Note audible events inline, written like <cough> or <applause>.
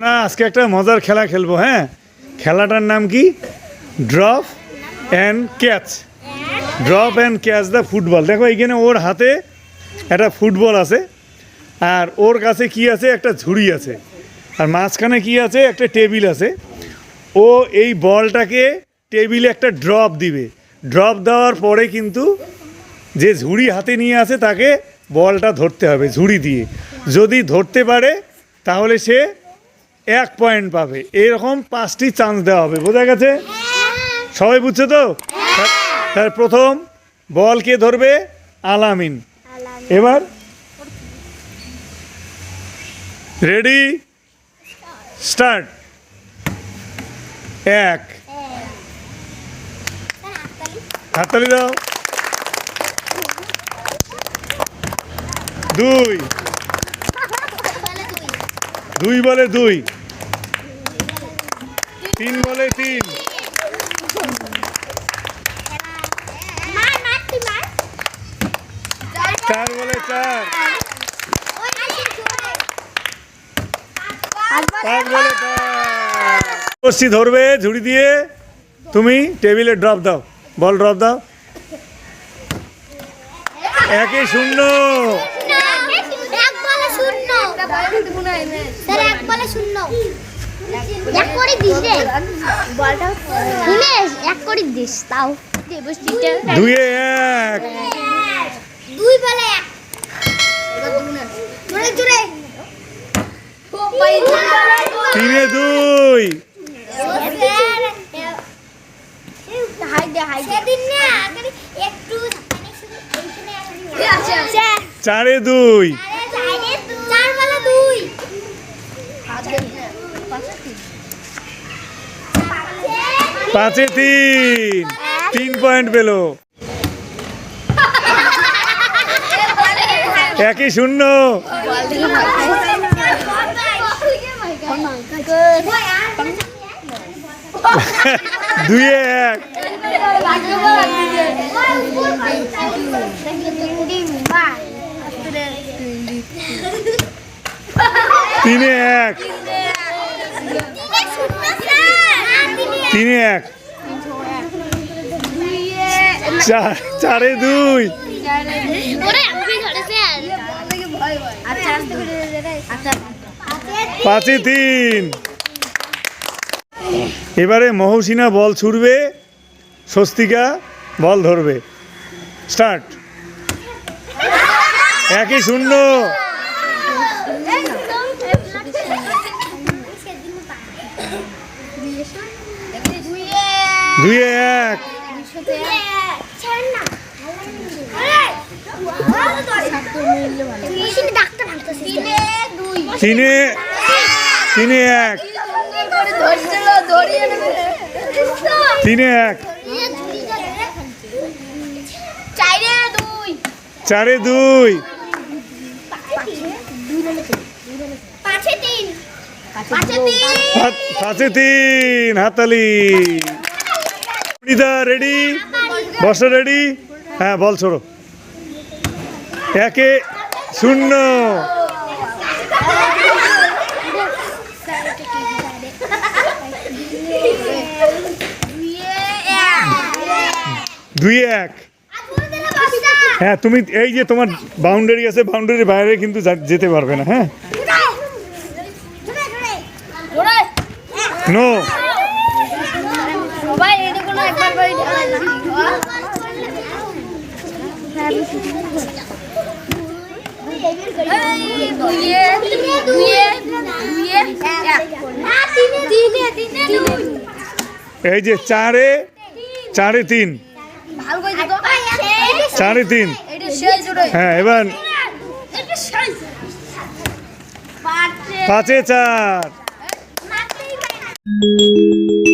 না, আজকে একটা মজার খেলা খেলব হ্যাঁ? খেলাটার নাম কি? Drop and catch. Drop and catch the football. দেখো, এইখানে ওর হাতে একটা ফুটবল আছে, আর ওর কাছে কি আছে? একটা ঝুড়ি আছে। আর মাঝখানে কি আছে? একটা টেবিল আছে। ও এই বলটাকে টেবিলে একটা ড্রপ দিবে। ড্রপ দেওয়ার পরে কিন্তু যে ঝুড়ি হাতে নিয়ে আসে, তাকে বলটা ধরতে হবে, ঝুড়ি দিয়ে। যদি ধরতে পারে, তাহলে সে এক পয়েন্ট পাবে। এরকম পাঁচটি চান্স দেওয়া হবে। বোঝা গেছে? সবাই বুঝছে তো? তার প্রথম বল কে ধরবে? আলামিন। এবার রেডি স্টার্ট এক। হাততালি দাও। দুই। <laughs> দুই বলে দুই। তিন বলে তিন। চার বলে চার। পাঁচ বলে পাঁচ ধরবে ঝুড়ি দিয়ে। তুমি টেবিলে ড্রপ দাও। বল ড্রপ দাও। একে শূন্য। এক করে দিস রে। বলটা হিমেশ এক করে দিস তাও। দুয়ে এক। দুই বলে এক। জোরে জোরে তিনে দুই। চারে দুই চার বলে দুই পাঁচে তিন। তিন পয়েন্ট পেল। একই শূন্য। দুইয়ে এক। তিনে এক। তিনে এক। চার দুই। পাঁচে তিন। এবারে মহসিনা বল ছুড়বে, স্বস্তিকা বল ধরবে। স্টার্ট। একই শূন্য। দুইয়ে এক। তিনে তিনে এক। তিনে এক। চারে দুই। পাঁচ- তিন। হাতালি। রেডি? বর্ষা রেডি? হ্যাঁ বল, ছোড়ো। একে শূন্য। দুই এক। হ্যাঁ তুমি এই যে তোমার বাউন্ডারি আছে বাউন্ডারির বাইরে কিন্তু যেতে পারবে না হ্যাঁ নো সবাই এটা কোনো একবার করে দুইয়ে দুইয়ে দুইয়ে তিনে তিনে এই যে চারে চারে তিন। চারে তিন। হ্যাঁ এবার পাঁচে চার। মারতেই পারে না